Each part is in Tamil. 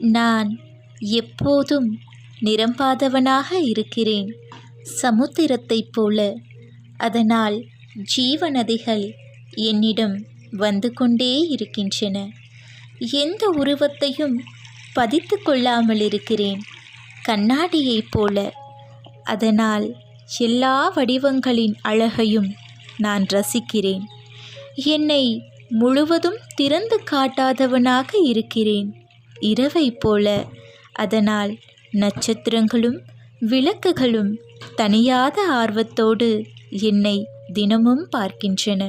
நான் எப்போதும் நிரம்பாதவனாக இருக்கிறேன் சமுத்திரத்தைப் போல. அதனால் ஜீவநதிகள் என்னிடம் வந்து கொண்டே இருக்கின்றன. எந்த உருவத்தையும் பதித்து கொள்ளாமல் இருக்கிறேன். கண்ணாடியைப் போல. அதனால் எல்லா வடிவங்களின் அழகையும் நான் ரசிக்கிறேன். என்னை முழுவதும் திறந்து காட்டாதவனாக இருக்கிறேன். இரவைப் போல. அதனால் நட்சத்திரங்களும் விளக்குகளும் தனியாத ஆர்வத்தோடு என்னை தினமும் பார்க்கின்றன.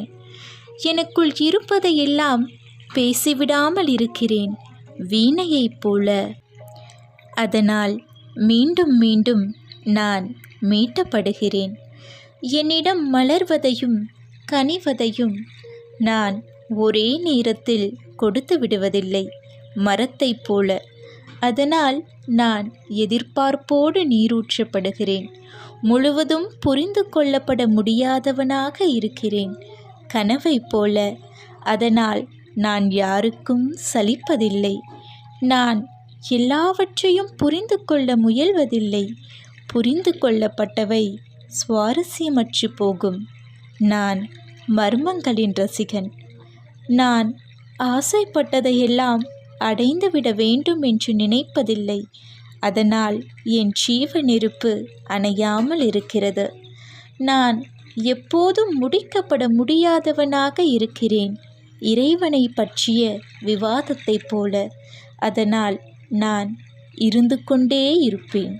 எனக்குள் இருப்பதையெல்லாம் பேசிவிடாமல் இருக்கிறேன் வீணையைப் போல. அதனால் மீண்டும் மீண்டும் நான் மீட்டப்படுகிறேன். என்னிடம் மலர்வதையும் கனிவதையும் நான் ஒரே நேரத்தில் கொடுத்து விடுவதில்லை. மரத்தைப் போல. அதனால் நான் எதிர்பார்ப்போடு நீரூற்றப்படுகிறேன். முழுவதும் புரிந்து கொள்ளப்பட முடியாதவனாக இருக்கிறேன். கனவைப் போல. அதனால் நான் யாருக்கும் சலிப்பதில்லை. நான் எல்லாவற்றையும் புரிந்து கொள்ள முயல்வதில்லை. புரிந்து கொள்ளப்பட்டவை சுவாரஸ்யமற்று போகும். நான் மர்மங்களின் ரசிகன். நான் ஆசைப்பட்டதையெல்லாம் அடைந்துவிட வேண்டும் என்று நினைப்பதில்லை. அதனால் என் ஜீவ நெருப்பு அணையாமல் இருக்கிறது. நான் எப்போதும் முடிக்கப்பட முடியாதவனாக இருக்கிறேன். இறைவனை பற்றிய விவாதத்தைப் போல. அதனால் நான் இருந்து கொண்டே இருப்பேன்.